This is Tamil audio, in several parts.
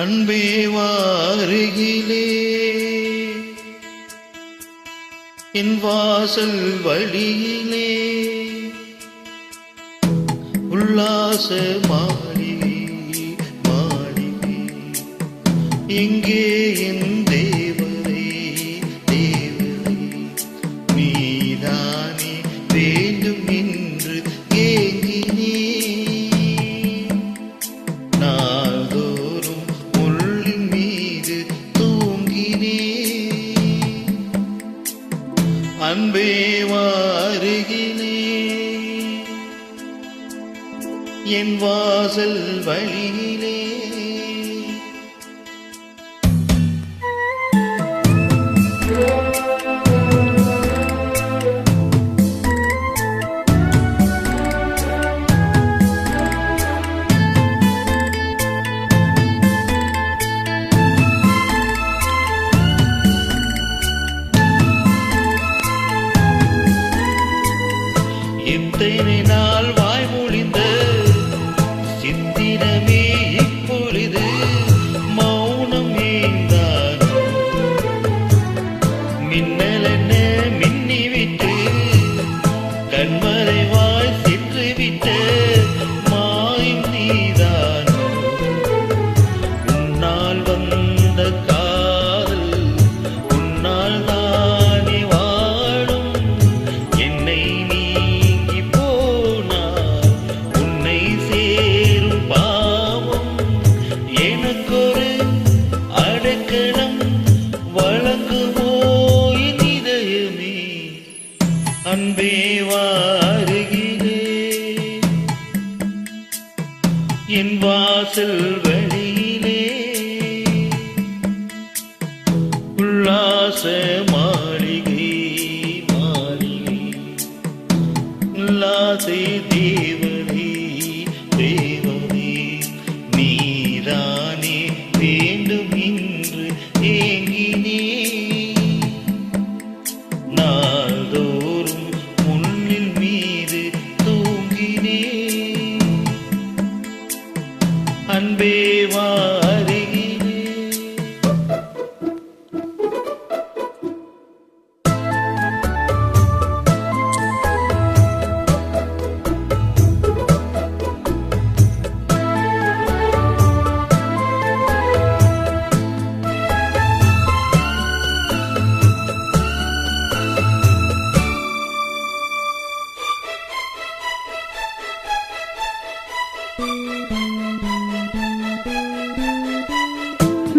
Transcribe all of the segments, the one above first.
அன்பே வாருகிலே. என் வாசல் வழியிலே. உல்லாச மாளிகை மாளிகை. எங்கே என் அன்பே வாருகினே என் வாசல் வழியே சிந்தனையினால் வாய்மொழிந்த சித்திரமே இப்பொழுது மௌனம் ஏந்தான் மின்னல் என்ன மின்னிவிட்டு கண்மறைவாய் சென்றுவிட்ட அன்பே வாருகிறே. என் வாசல் வழியிலே உல்லாசமா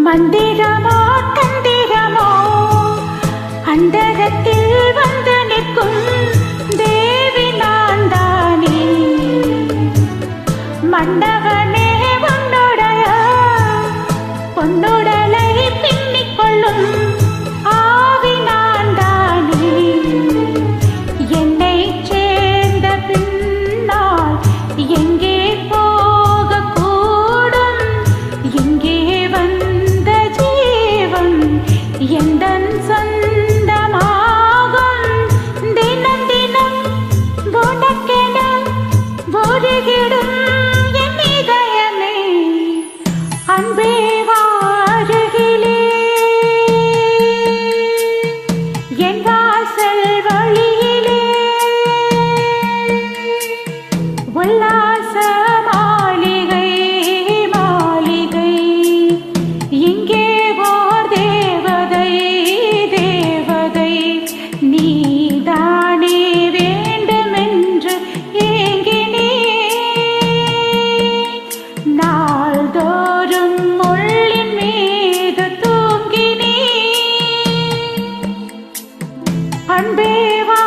மந்திரமோ தந்திரமோ அண்டகத்தில் வந்து நிற்கும் தேவி நான் தானே மண்டப வாசல் வழி அன்பேவா